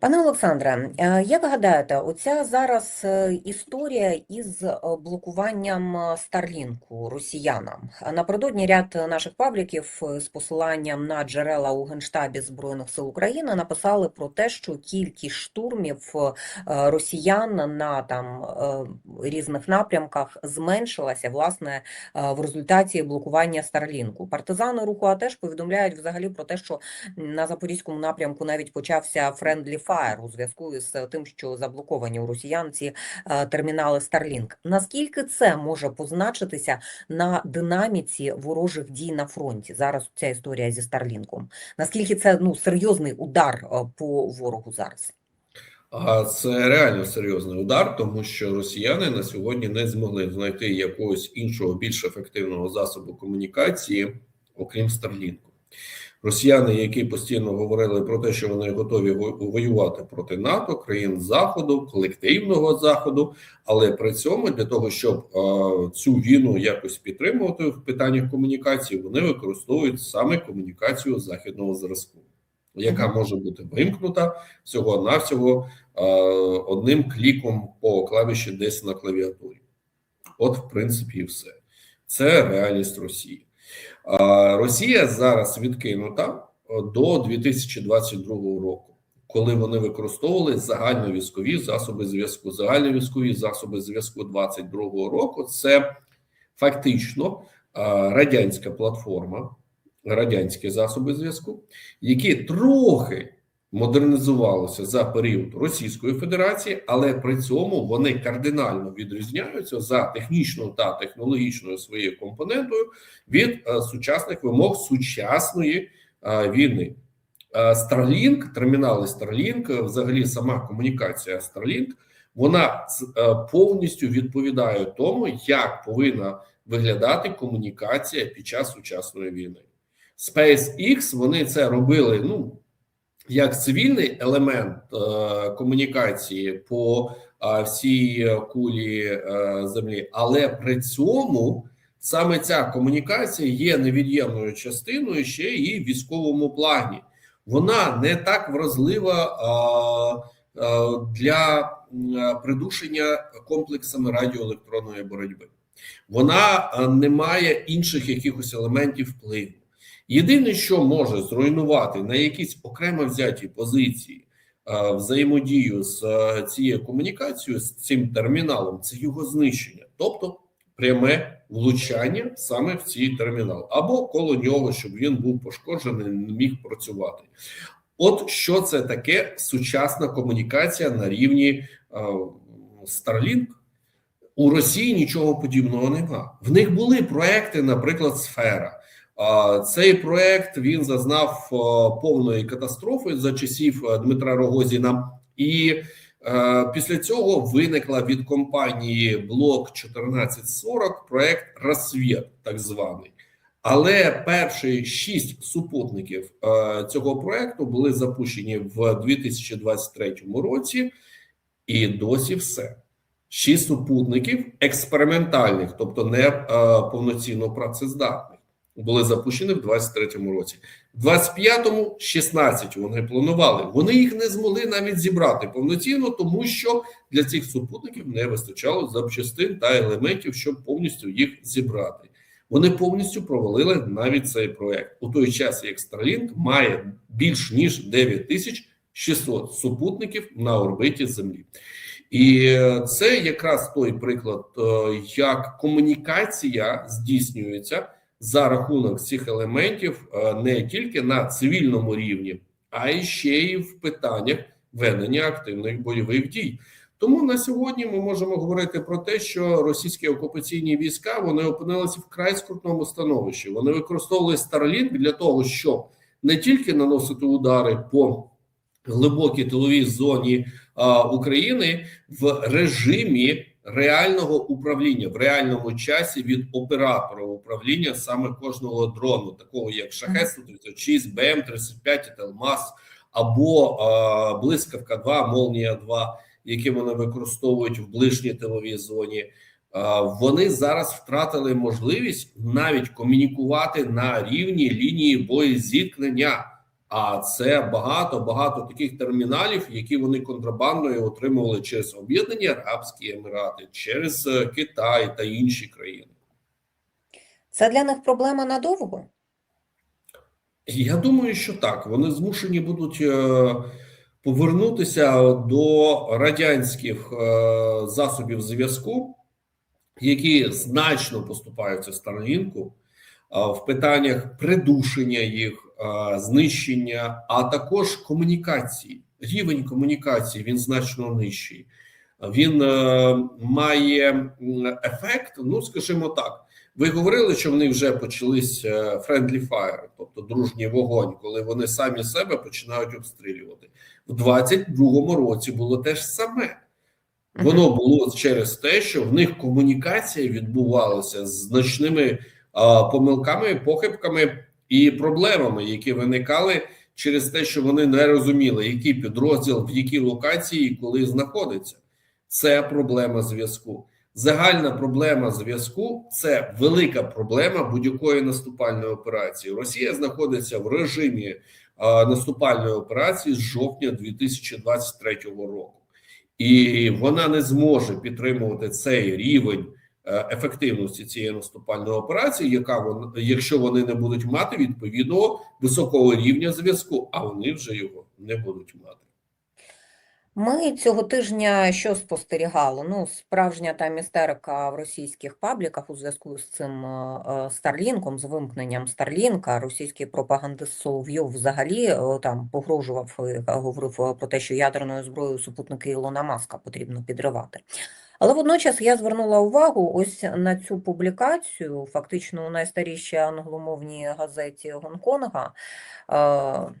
Пане Олександре, е, як гадаєте, оця зараз е, історія із е, блокуванням Старлінку росіянам? А Напередодні ряд наших пабліків з посиланням на джерела у Генштабі Збройних сил України написали про те, що кількість штурмів росіян на там різних напрямках зменшилася власне в результаті блокування Старлінку. Партизани руху АТЕШ повідомляють взагалі про те, що на запорізькому напрямку навіть почався friendly fire у зв'язку з тим, що заблоковані у росіян ці е, термінали Starlink. Наскільки це може позначитися на динаміці ворожих дій на фронті? Зараз ця історія зі Старлінком. Наскільки це ну серйозний удар е, по ворогу зараз? А це реально серйозний удар, тому що росіяни на сьогодні не змогли знайти якогось іншого більш ефективного засобу комунікації, окрім Старлінку. Росіяни, які постійно говорили про те, що вони готові воювати проти НАТО, країн Заходу, колективного Заходу, але при цьому для того, щоб е, цю війну якось підтримувати в питаннях комунікації, вони використовують саме комунікацію західного зразку, яка може бути вимкнута всього навсього е, одним кліком по клавіші десь на клавіатурі. От, в принципі, і все. Це реальність Росії. Росія зараз відкинута е, до 2022 року, коли вони використовували загальновійськові засоби зв'язку. Загальновійськові засоби зв'язку 2022 року це фактично е, радянська платформа, радянські засоби зв'язку, які трохи модернізувалися за період Російської Федерації, але при цьому вони кардинально відрізняються за технічною та технологічною своєю компонентою від е, сучасних вимог сучасної е, війни. Е, Starlink, термінали е, взагалі сама комунікація Starlink, вона повністю відповідає тому, як повинна виглядати комунікація під час сучасної війни. SpaceX вони це робили ну як цивільний елемент е, комунікації по е, всій кулі е, землі, але при цьому саме ця комунікація є невід'ємною частиною ще і в військовому плані. Вона не так вразлива е, е, для е, придушення комплексами радіоелектронної боротьби. Вона е, не має інших якихось елементів впливу. Єдине, що може зруйнувати на якісь окремо взяті позиції е, взаємодію з е, цією комунікацією, з цим терміналом, це його знищення, тобто пряме влучання саме в цей термінал, або коло нього, щоб він був пошкоджений, не міг працювати. От що це таке сучасна комунікація на рівні е, Starlink. У Росії нічого подібного нема. В них були проекти, наприклад, Сфера. Цей проект він зазнав повної катастрофи за часів Дмитра Рогозіна, і е, після цього виникла від компанії Блок 1440 проект Рассвіт, так званий. Але перші шість супутників е, цього проекту були запущені в 2023 році, і досі все. Шість супутників експериментальних, тобто не е, повноцінно працездатних, були запущені в 23-му році. В 25-му 16 вони планували. Вони їх не змогли навіть зібрати повноцінно, тому що для цих супутників не вистачало запчастин та елементів, щоб повністю їх зібрати. Вони повністю провалили навіть цей проект у той час, як Starlink має більш ніж 9600 супутників на орбиті Землі. І е, це якраз той приклад, е, як комунікація здійснюється за рахунок цих елементів е, не тільки на цивільному рівні, а й ще й в питаннях ведення активних бойових дій. Тому на сьогодні ми можемо говорити про те, що російські окупаційні війська вони опинилися в край скрутному становищі. Вони використовували Starlink для того, щоб не тільки наносити удари по глибокій тиловій зоні а, України в режимі реального управління в реальному часі від оператора управління саме кожного дрону, такого як Шахет 136, БМ 35 Телмас або а, Блискавка 2, Молнія 2, які вони використовують в ближній тиловій зоні. Вони зараз втратили можливість навіть комунікувати на рівні лінії боєзіткнення А це багато багато таких терміналів, які вони контрабандою отримували через Об'єднані Арабські Емірати, через е, Китай та інші країни. Це для них проблема надовго? Я думаю, що так. Вони змушені будуть е, повернутися до радянських е, засобів зв'язку, які значно поступаються е, в питаннях придушення їх, знищення, а також комунікації. Рівень комунікації він значно нижчий. Він е, має ефект, ну скажімо так. Ви говорили, що вони вже почались е, friendly fire, тобто дружній вогонь, коли вони самі себе починають обстрілювати. В 22-му році було те ж саме. Воно було через те, що в них комунікація відбувалася з значними а, помилками, похибками і проблемами, які виникали через те, що вони не розуміли, який підрозділ в якій локації і коли знаходиться. Це проблема зв'язку. Загальна проблема зв'язку це велика проблема будь-якої наступальної операції. Росія знаходиться в режимі а, наступальної операції з жовтня 2023 року, і вона не зможе підтримувати цей рівень ефективності цієї наступальної операції, яка вон, якщо вони не будуть мати відповідного високого рівня зв'язку, а вони вже його не будуть мати. Ми цього тижня що спостерігали? Ну, справжня там істерика в російських пабліках у зв'язку з цим е, Старлінком, з вимкненням Старлінка. Російський пропагандист Соловйов взагалі е, там погрожував говорив е, про те, що ядерною зброєю супутники Ілона Маска потрібно підривати. Але водночас я звернула увагу ось на цю публікацію, фактично у найстарішій англомовній газеті Гонконга. е,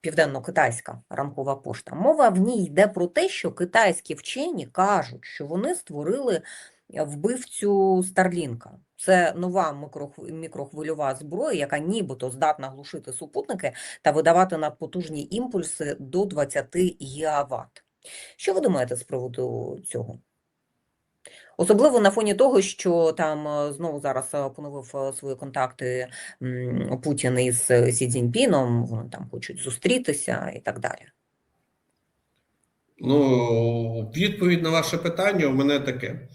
Південно-китайська ранкова пошта. Мова в ній йде про те, що китайські вчені кажуть, що вони створили вбивцю Старлінка. Це нова мікрохвильова зброя, яка нібито здатна глушити супутники та видавати надпотужні імпульси до 20 гігаватт. Що ви думаєте з приводу цього? Особливо на фоні того, що там е, знову зараз е, поновив е, свої контакти Путін із Сі Цзіньпіном, вони там хочуть зустрітися і так далі. Ну, відповідь на ваше питання у мене таке.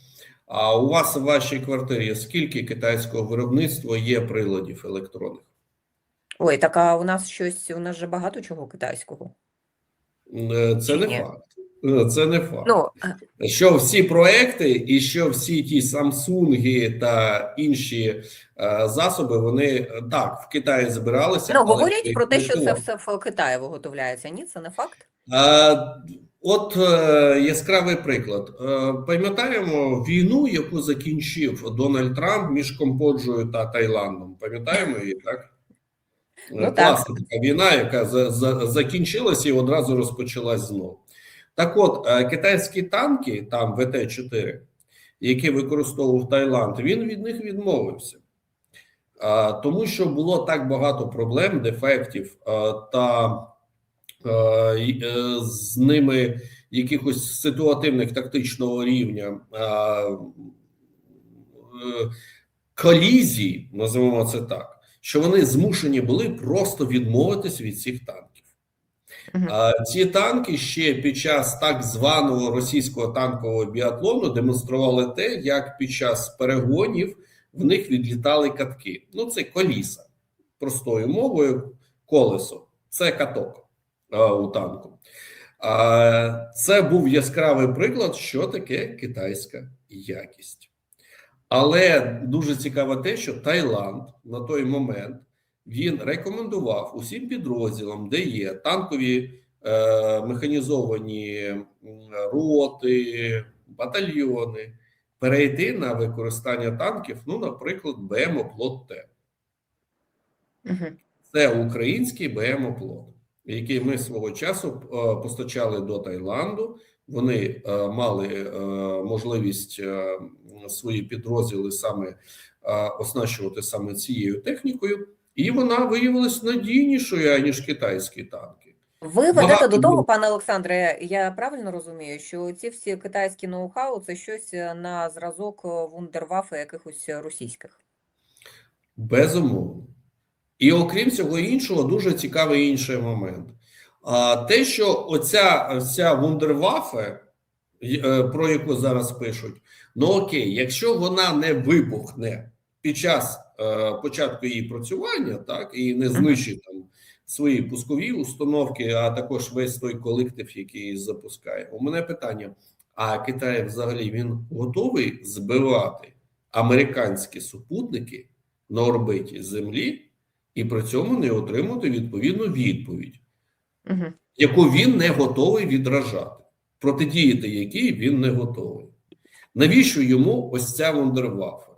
А у вас у вашій квартирі скільки китайського виробництва є приладів електронних? Ой, так а у нас щось, у нас же багато чого китайського. Це не Ні. факт. Е, Це не факт. Ну, Що всі проекти і що всі ті Самсунги та інші е, засоби, вони е, так в Китаї збиралися. ну говорять про те, що це все в Китаї виготовляється. Ні, це не факт. Е, От е, яскравий приклад. Е, Пам'ятаємо війну, яку закінчив Дональд Трамп між Камбоджою та Таїландом. Пам'ятаємо її, так? Е, Ну, так. Така війна, яка за, за, закінчилася і одразу розпочалась знову. Так от, е, китайські танки, там ВТ-4, які використовував Таїланд, він від них відмовився. Тому що було так багато проблем, дефектів та е, е, з ними якихось ситуативних тактичного рівня е, колізій, називаємо це так, що вони змушені були просто відмовитись від цих танків. А ці танки ще під час так званого російського танкового біатлону демонстрували те, як під час перегонів в них відлітали катки. Ну, це коліса. Простою мовою, колесо. Це каток а, у танку. А, це був яскравий приклад, що таке китайська якість. Але дуже цікаво те, що Таїланд на той момент він рекомендував усім підрозділам, де є танкові е, механізовані роти, батальйони, перейти на використання танків, ну, наприклад, БМ «Оплот Т». Це український БМ «Оплот», який ми свого часу е, постачали до Таїланду. Вони е, мали е, можливість е, свої підрозділи саме е, оснащувати саме цією технікою, і вона виявилась надійнішою ніж китайські танки. Ви ведете Багато до того, було. пане Олександре, я правильно розумію, що ці всі китайські ноу-хау це щось е, на зразок е, вундервафи якихось російських. Безумовно, І окрім цього іншого, дуже цікавий інший момент. А те, що оця ця вундервафе, е, про яку зараз пишуть, ну окей, якщо вона не вибухне під час початку її працювання, так і не знищить там свої пускові установки, а також весь той колектив, який її запускає. У мене питання: а Китай взагалі він готовий збивати американські супутники на орбиті Землі і при цьому не отримати відповідну відповідь, Угу. яку він не готовий відражати, протидіяти якій він не готовий. Навіщо йому ось ця вундервафа?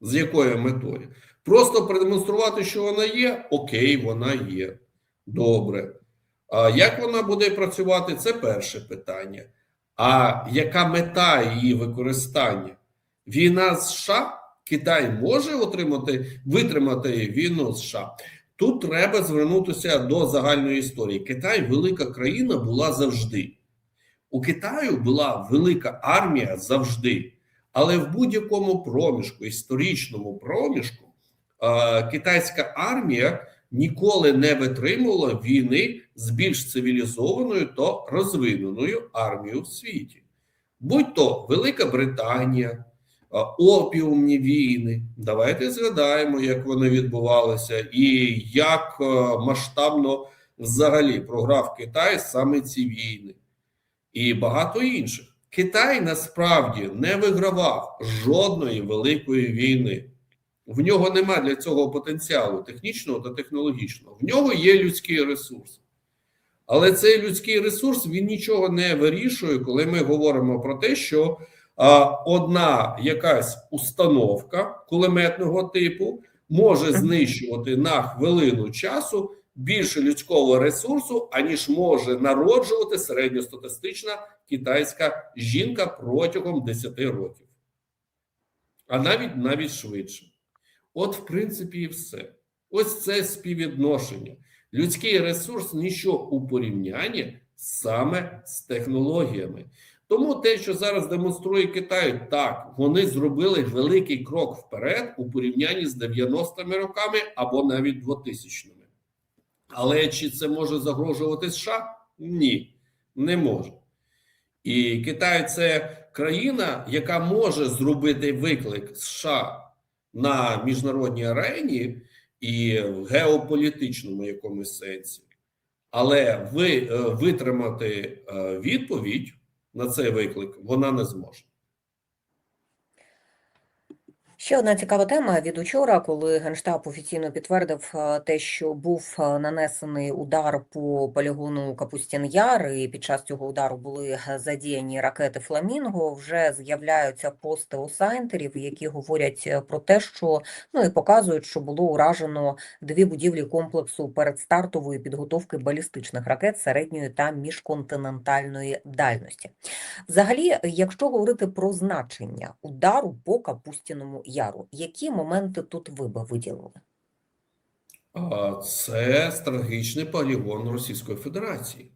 З якою метою? Просто продемонструвати, що вона є. Окей, вона є. Добре. А як вона буде працювати? Це перше питання. А яка мета її використання? Війна з США? Китай може отримати витримати війну з США? Тут треба звернутися до загальної історії. Китай велика країна була завжди. У Китаю була велика армія завжди, але в будь-якому проміжку, історичному проміжку, е, китайська армія ніколи не витримувала війни з більш цивілізованою та розвиненою армією в світі. Будь то Велика Британія, е, опіумні війни. Давайте згадаємо, як вони відбувалися, і як е, масштабно взагалі програв Китай саме ці війни і багато інших. Китай насправді не вигравав жодної великої війни. В нього нема для цього потенціалу технічного та технологічного. В нього є людський ресурс. Але цей людський ресурс він нічого не вирішує, коли ми говоримо про те, що а, одна якась установка кулеметного типу може знищувати на хвилину часу більше людського ресурсу, аніж може народжувати середньостатистична китайська жінка протягом 10 років, а навіть навіть швидше. От, в принципі, і все. Ось це співвідношення. Людський ресурс ніщо у порівнянні саме з технологіями. Тому те, що зараз демонструє Китай, так вони зробили великий крок вперед у порівнянні з 90-ми роками або навіть 2000-ми. Але чи це може загрожувати США? Ні, не може. І Китай це країна, яка може зробити виклик США на міжнародній арені і в геополітичному якомусь сенсі. Але ви е, витримати е, відповідь на цей виклик вона не зможе. Ще одна цікава тема від учора, коли Генштаб офіційно підтвердив е, те, що був е, нанесений удар по полігону Капустін-Яр, і під час цього удару були е, задіяні ракети Фламінго. Вже з'являються пости осайнтерів, які говорять про те, що ну і показують, що було уражено дві будівлі комплексу передстартової підготовки балістичних ракет середньої та міжконтинентальної дальності. Взагалі, якщо говорити про значення удару по Капустіному яру, які моменти тут ви би виділили? Це стратегічний полігон Російської Федерації.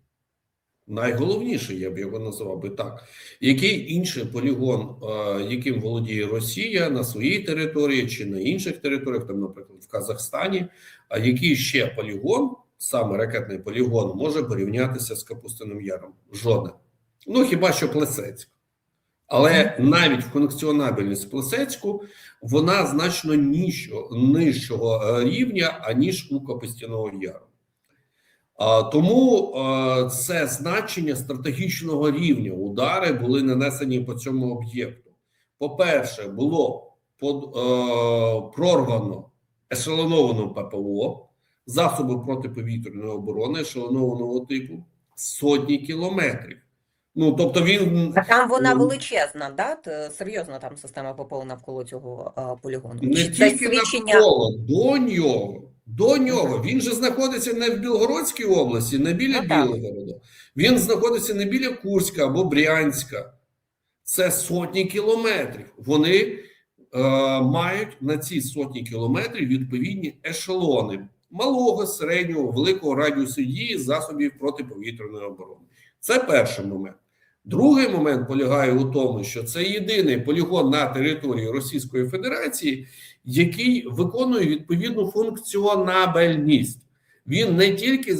Найголовніший, я б його назвав би так. Який інший полігон, яким володіє Росія на своїй території чи на інших територіях, там, наприклад, в Казахстані, а який ще полігон, саме ракетний полігон, може порівнятися з Капустиним Яром? Жоден. Ну хіба що Плесецьк. Але навіть функціонабельність Плесецьку вона значно ніщо, нижчого е, рівня, аніж у Капустяного Яру. А, тому е, це значення стратегічного рівня. Удари були нанесені по цьому об'єкту. По-перше, було е, прорвано ешелоновану ППО, засоби протиповітряної оборони ешелонованого типу сотні кілометрів. Ну тобто він А там вона величезна, да? Серйозно там система ППО навколо цього е, полігону. не Чи тільки свідчення? навколо, до нього. До нього він же знаходиться не в Білгородській області, не біля Ну. Білгорода. Він знаходиться не біля Курська або Брянська. Це сотні кілометрів. Вони е, мають на ці сотні кілометрів відповідні ешелони малого, середнього, великого радіусу дії засобів протиповітряної оборони. Це перший момент. Другий момент полягає у тому, що це єдиний полігон на території Російської Федерації, який виконує відповідну функціонабельність. Він не тільки е,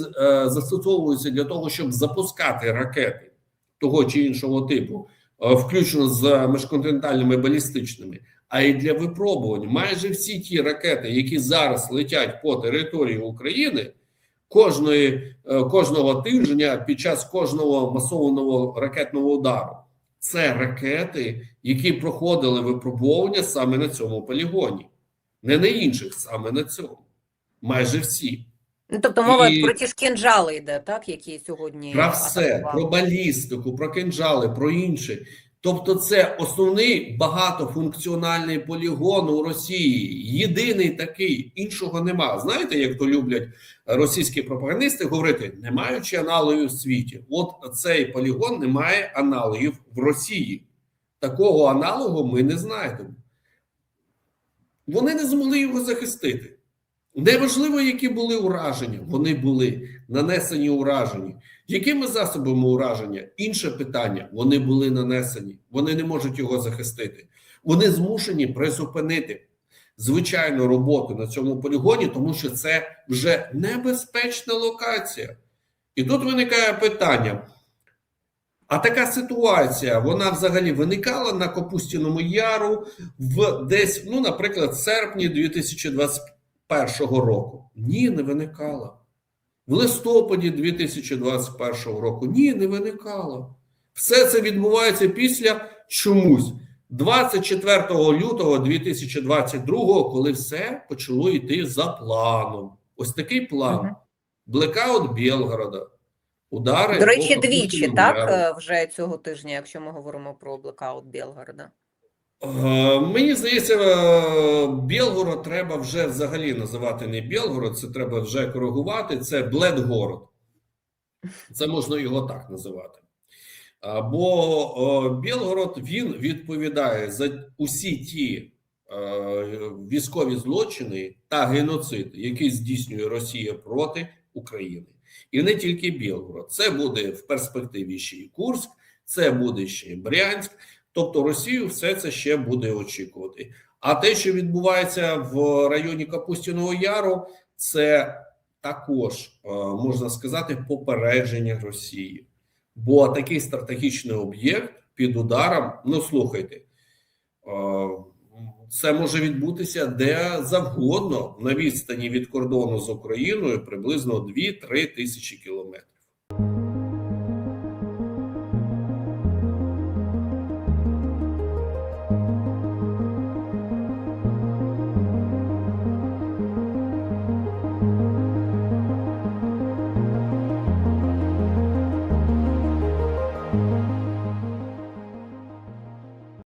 застосовується для того, щоб запускати ракети того чи іншого типу, е, включно з міжконтинентальними балістичними, а й для випробувань. Майже всі ті ракети, які зараз летять по території України, кожної, е, кожного тижня під час кожного масованого ракетного удару, це ракети, які проходили випробування саме на цьому полігоні, не на інших, саме на цьому. Майже всі. Ну, тобто мова І- про ті ж кинжали йде, так, які сьогодні Про все, атакували. про балістику, про кинжали, про інше. Тобто, це основний багатофункціональний полігон у Росії. Єдиний такий, іншого нема. Знаєте, як то люблять російські пропагандисти говорити, не маючи аналогів у світі. От цей полігон не має аналогів в Росії. Такого аналогу ми не знайдемо. Вони не змогли його захистити. Неважливо, які були ураження, вони були нанесені ураження. Якими засобами ураження? Інше питання. Вони були нанесені, вони не можуть його захистити. Вони змушені призупинити звичайну роботу на цьому полігоні, тому що це вже небезпечна локація. І тут виникає питання: а така ситуація, вона взагалі виникала на Капустіному Яру в десь, ну, наприклад, серпні 2021 року? Ні, не виникала. В листопаді 2021 року ні, не виникало. Все це відбувається після чомусь 24 лютого 2022, коли все почало йти за планом. Ось такий план. Блекаут Білгорода. Удари. До речі, двічі, так, е, вже цього тижня, якщо ми говоримо про блекаут Білгорода. Е, Мені здається, е, Білгород треба вже взагалі називати не Білгород, це треба вже коригувати. Це Бледгород. Це можна його так називати. Бо е, Білгород він відповідає за усі ті військові злочини та геноцид, які здійснює Росія проти України. І не тільки Білгород. Це буде в перспективі ще і Курськ, це буде ще і Брянськ. Тобто Росію все це ще буде очікувати. А те, що відбувається в районі Капустіного Яру, це також е, можна сказати попередження Росії. Бо такий стратегічний об'єкт під ударом, ну слухайте, е, це може відбутися де завгодно на відстані від кордону з Україною приблизно 2-3 тисячі кілометрів.